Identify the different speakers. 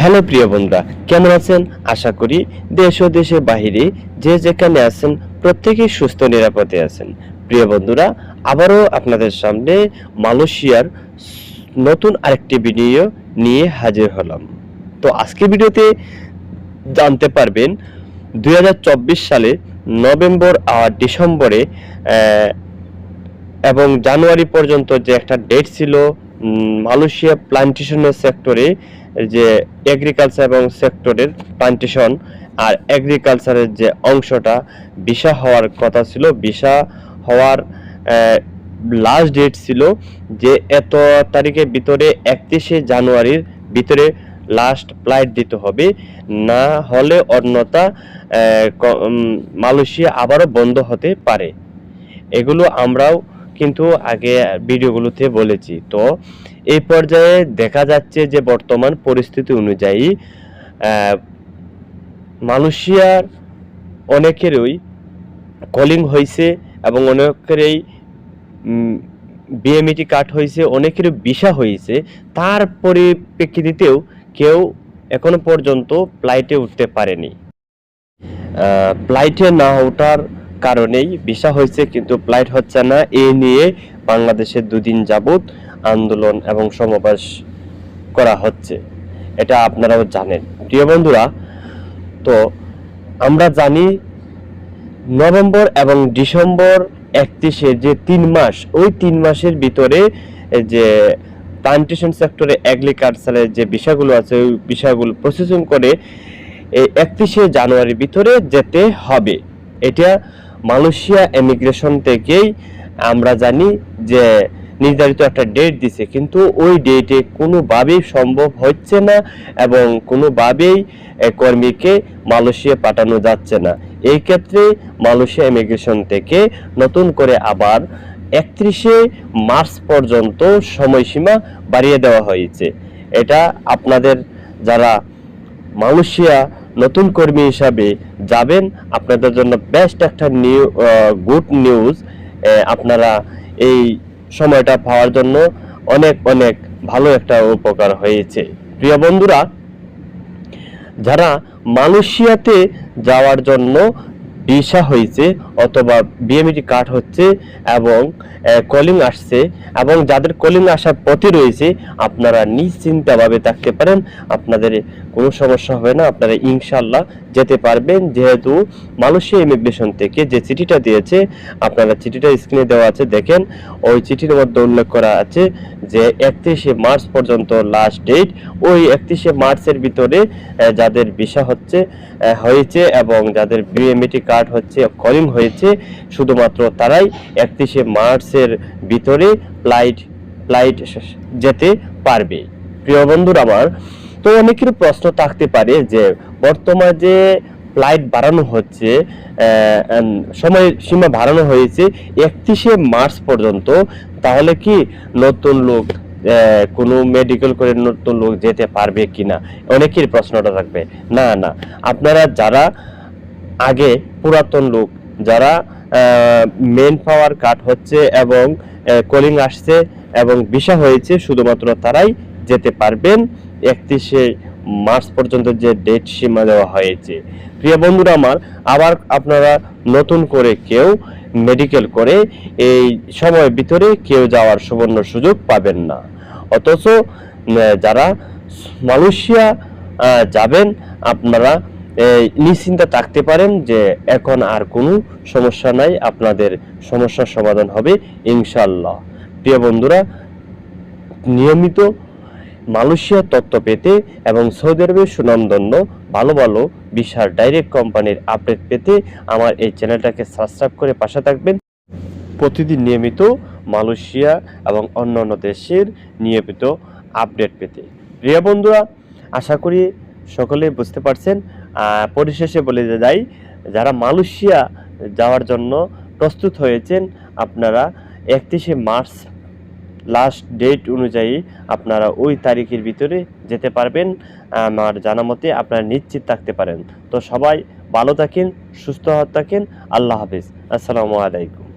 Speaker 1: Hello প্রিয় বন্ধুরা, কেমন আছেন? আশা করি দেশ ও দেশের বাহিরে যে যেখানে আছেন, প্রত্যেকেই সুস্থ নিরাপদে আছেন। প্রিয় বন্ধুরা, আবারও আপনাদের সামনে মালয়েশিয়ার নতুন আরেকটি ভিডিও নিয়ে হাজির হলাম। তো আজকে ভিডিওতে জানতে পারবেন দু হাজার চব্বিশ সালে নভেম্বর আর ডিসেম্বরে এবং জানুয়ারি পর্যন্ত যে একটা ডেট ছিল মালয়েশিয়া প্লান্টেশনের সেক্টরে যে এগ্রিকালচার এবং সেক্টরের প্লান্টেশন আর এগ্রিকালচারের যে অংশটা ভিসা হওয়ার কথা ছিল। ভিসা হওয়ার লাস্ট ডেট ছিল যে এত তারিখের ভিতরে একত্রিশে জানুয়ারির ভিতরে লাস্ট ফ্লাইট দিতে হবে। না হলে অন্যতা মালয়েশিয়া আবারও বন্ধ হতে পারে। এগুলো আমরাও কিন্তু আগে ভিডিওগুলোতে বলেছি। তো এই পর্যায়ে দেখা যাচ্ছে যে বর্তমান পরিস্থিতি অনুযায়ী মালয়েশিয়ার অনেকেরই কলিং হয়েছে এবং অনেকেরই বিএমইটি কাট হয়েছে অনেকেরই ভিসা হয়েছে তার পরিপ্রেক্ষিতেও কেউ এখনও পর্যন্ত ফ্লাইটে উঠতে পারেনি। ফ্লাইটে না ওঠার কারণেই ভিসা হয়েছে কিন্তু ফ্লাইট হচ্ছে না। এ নিয়ে বাংলাদেশে দুদিন যাবত আন্দোলন এবং সমাবেশ করা হচ্ছে। এটা আপনারাও জানেন। প্রিয় বন্ধুরা, তো আমরা জানি নভেম্বর এবং ডিসেম্বর একত্রিশে যে তিন মাস, ওই তিন মাসের ভিতরে যে প্লান্টেশন সেক্টরে অ্যাগ্রিকালচারের যে বিষয়গুলো আছে, ওই বিষয়গুলো প্রসেসিং করে এই একত্রিশে জানুয়ারির ভিতরে যেতে হবে। এটা মালয়েশিয়া ইমিগ্রেশন থেকেই আমরা জানি যে নির্ধারিত একটা ডেট দিছে। কিন্তু ওই ডেটে কোনোভাবেই সম্ভব হচ্ছে না এবং কোনোভাবেই কর্মীকে মালয়েশিয়া পাঠানো যাচ্ছে না। এই ক্ষেত্রে মালয়েশিয়া ইমিগ্রেশন থেকে নতুন করে আবার একত্রিশে মার্চ পর্যন্ত সময়সীমা বাড়িয়ে দেওয়া হয়েছে। এটা আপনাদের যারা মালয়েশিয়া নতুন কর্মী হিসাবে যাবেন, আপনাদের জন্য বেস্ট একটা নিউ গুড নিউজ আপনারা এই সময়টা পাওয়ার জন্য অনেক অনেক ভালো একটা উপকার হয়েছে। প্রিয় বন্ধুরা, যারা মালয়েশিয়াতে যাওয়ার জন্য ভিসা হয়েছে অথবা বিএমইটি কার্ড হচ্ছে এবং কলিং আসছে এবং যাদের কলিং আসার পথে রয়েছে, আপনারা নিশ্চিন্তভাবে থাকতে পারেন। আপনাদের কোনো সমস্যা হবে না। আপনারা ইনশাল্লাহ যেতে পারবেন। যেহেতু মালয়েশিয়া ইমিগ্রেশন থেকে যে চিঠিটা দিয়েছে, আপনারা চিঠিটা স্ক্রিনে দেওয়া আছে। দেখেন, ওই চিঠির মধ্যে উল্লেখ করা আছে যে, একত্রিশে মার্চ পর্যন্ত লাস্ট ডেট ওই একত্রিশে মার্চের ভিতরে যাদের ভিসা হচ্ছে হয়েছে এবং যাদের বিএমইটি কার্ড হচ্ছে কলিং হয়েছে, শুধুমাত্র তারাই একত্রিশে মার্চের ভিতরে ফ্লাইট ফ্লাইট যেতে পারবে। প্রিয় বন্ধুরা আমার, তো অনেকের প্রশ্ন থাকতে পারে যে, বর্তমানে যে ফ্লাইট বাড়ানো হচ্ছে সময় সীমা বাড়ানো হয়েছে একত্রিশে মার্চ পর্যন্ত, তাহলে কি নতুন লোক কোনো মেডিকেল করে নতুন লোক যেতে পারবে কিনা? অনেকের প্রশ্নটা থাকবে। না না। আপনারা যারা আগে পুরাতন লোক যারা মেন পাওয়ার কাট হচ্ছে এবং কলিং আসছে এবং ভিসা হয়েছে, শুধুমাত্র তারাই যেতে পারবেন। একত্রিশে মার্চ পর্যন্ত যে ডেট সীমা দেওয়া হয়েছে। প্রিয় বন্ধুরা আমার, আবার আপনারা নতুন করে কেউ মেডিকেল করে এই সময়ের ভিতরে কেউ যাওয়ার সুবর্ণ সুযোগ পাবেন না। অথচ যারা মালয়েশিয়া যাবেন, আপনারা নিশ্চিন্তে থাকতে পারেন যে এখন আর কোনো সমস্যা নাই, আপনাদের সমস্যার সমাধান হবে ইনশাল্লাহ প্রিয় বন্ধুরা, নিয়মিত মালয়েশিয়ার তত্ত্ব পেতে এবং সৌদি আরবের সুনামধন্য ভালো ভালো বিশাল ডাইরেক্ট কোম্পানির আপডেট পেতে আমার এই চ্যানেলটাকে সাবস্ক্রাইব করে পাশে থাকবেন। প্রতিদিন নিয়মিত মালয়েশিয়া এবং অন্যান্য দেশের নিয়মিত আপডেট পেতে। প্রিয় বন্ধুরা, আশা করি সকলে বুঝতে পারছেন পরিশেষে বলে যাই, যারা মালয়েশিয়া যাওয়ার জন্য প্রস্তুত হয়েছেন, আপনারা একত্রিশে মার্চ লাস্ট ডেট অনুযায়ী আপনারা ওই তারিখের ভিতরে যেতে পারবেন। আমার জানা মতে আপনারা নিশ্চিত থাকতে পারেন। তো সবাই ভালো থাকেন, সুস্থ থাকেন। আল্লাহ হাফিজ। আসসালামু আলাইকুম।